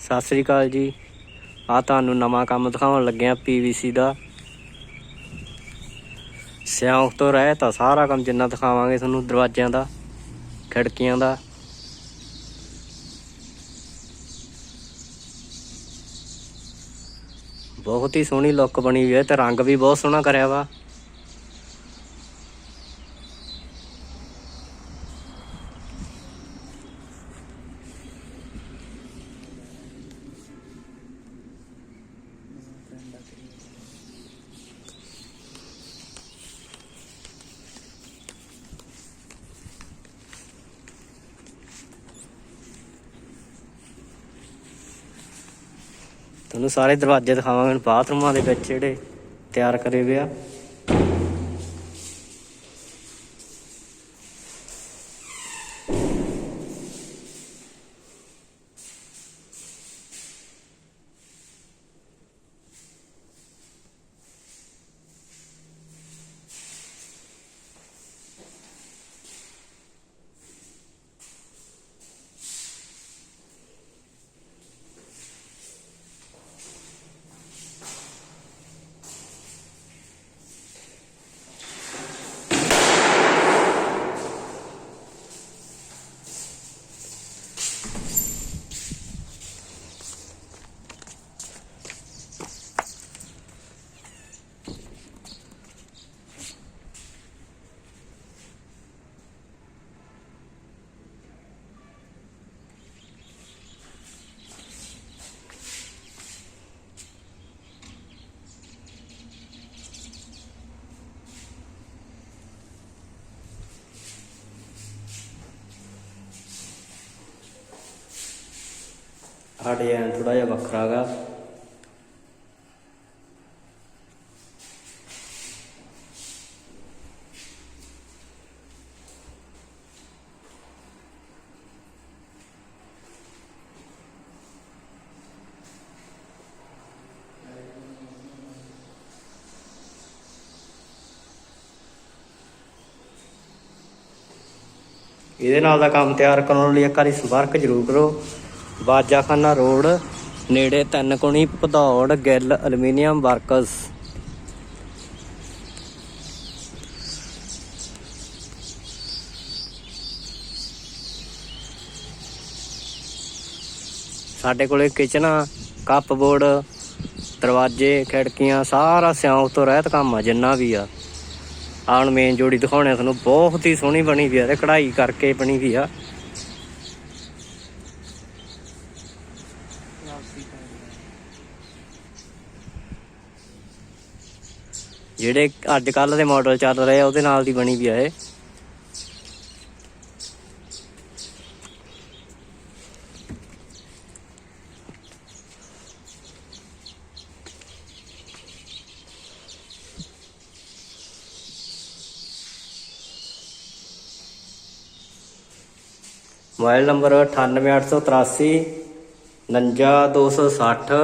ਸਤਿ ਸ੍ਰੀ ਅਕਾਲ ਜੀ। ਆ ਤੁਹਾਨੂੰ ਨਵਾਂ ਕੰਮ ਦਿਖਾਉਣ ਲੱਗਿਆ ਪੀਵੀਸੀ ਦਾ। ਸਿਉਂਕ ਤੋਂ ਰਹਿ ਤਾਂ ਸਾਰਾ ਕੰਮ ਜਿੰਨਾ ਦਿਖਾਵਾਂਗੇ ਤੁਹਾਨੂੰ ਦਰਵਾਜ਼ਿਆਂ ਦਾ, ਖਿੜਕੀਆਂ ਦਾ। ਬਹੁਤ ਹੀ ਸੋਹਣੀ ਲੁੱਕ ਬਣੀ ਹੋਈ ਹੈ ਤੇ ਰੰਗ ਵੀ ਬਹੁਤ ਸੋਹਣਾ ਕਰਿਆ ਵਾ। ਤੁਹਾਨੂੰ ਸਾਰੇ ਦਰਵਾਜ਼ੇ ਦਿਖਾਵਾਂਗੇ ਬਾਥਰੂਮਾਂ ਦੇ ਵਿੱਚ ਜਿਹੜੇ ਤਿਆਰ ਕਰੇ ਹੋਏ ਆ। ਸਾਡੇ ਐਂ ਥੋੜਾ ਜਿਹਾ ਵੱਖਰਾ ਗਾ। ਇਹਦੇ ਨਾਲ ਦਾ ਕੰਮ ਤਿਆਰ ਕਰਾਉਣ ਲਈ ਇੱਕ ਵਾਰੀ ਸੰਪਰਕ ਜ਼ਰੂਰ ਕਰੋ। ਬਾਜਾਖਾਨਾ ਰੋਡ, ਨੇੜੇ ਤਿੰਨ ਕੋਣੀ ਭਦੌੜ, ਗਿੱਲ, ਐਲੂਮੀਨੀਅਮ ਵਰਕਸ। ਸਾਡੇ ਕੋਲੇ ਕਿਚਨ, ਕੱਪ ਬੋਰਡ, ਦਰਵਾਜ਼ੇ, ਖਿੜਕੀਆਂ, ਸਾਰਾ ਸਿਉਂਕ ਤੋਂ ਰਹਿਤ ਕੰਮ ਆ, ਜਿੰਨਾ ਵੀ ਆ। ਆਣ ਮੇਨ ਜੋੜੀ ਦਿਖਾਉਣੇ ਤੁਹਾਨੂੰ, ਬਹੁਤ ਹੀ ਸੋਹਣੀ ਬਣੀ ਵੀ ਆ ਤੇ ਕਢਾਈ ਕਰਕੇ ਬਣੀ ਵੀ ਆ। ਜਿਹੜੇ ਅੱਜ ਕੱਲ ਦੇ ਮਾਡਲ ਚੱਲ ਰਹੇ ਆ, ਉਹਦੇ ਨਾਲ ਦੀ ਬਣੀ ਵੀ ਆ ਇਹ। ਮੋਬਾਈਲ ਨੰਬਰ 98883 59260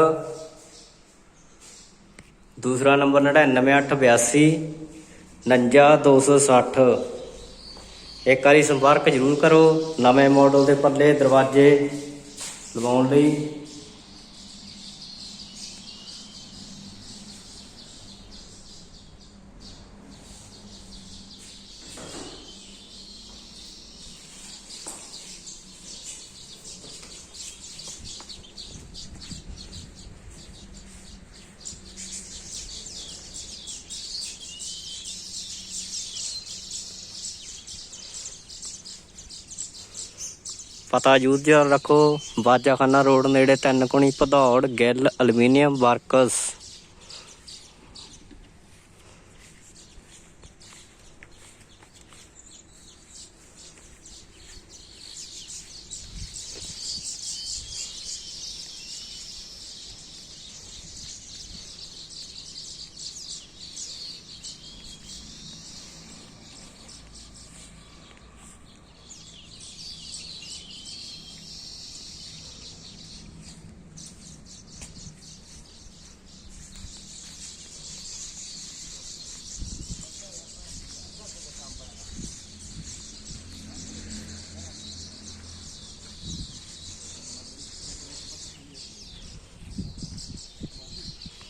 ਦੂਸਰਾ ਨੰਬਰ 99882 59260 ਇੱਕ ਵਾਰੀ ਸੰਪਰਕ ਜ਼ਰੂਰ ਕਰੋ। ਨਵੇਂ ਮਾਡਲ ਦੇ ਪੱਲੇ ਦਰਵਾਜ਼ੇ ਲਵਾਉਣ ਲਈ। ਪਤਾ ਜੂਰ ਜਿਹਾ ਰੱਖੋ। ਬਾਜਾਖਾਨਾ ਰੋਡ ਨੇੜੇ ਤਿੰਨ ਕੁਣੀ ਭਦੌੜ ਗਿੱਲ ਐਲੂਮੀਨੀਅਮ ਵਰਕਸ।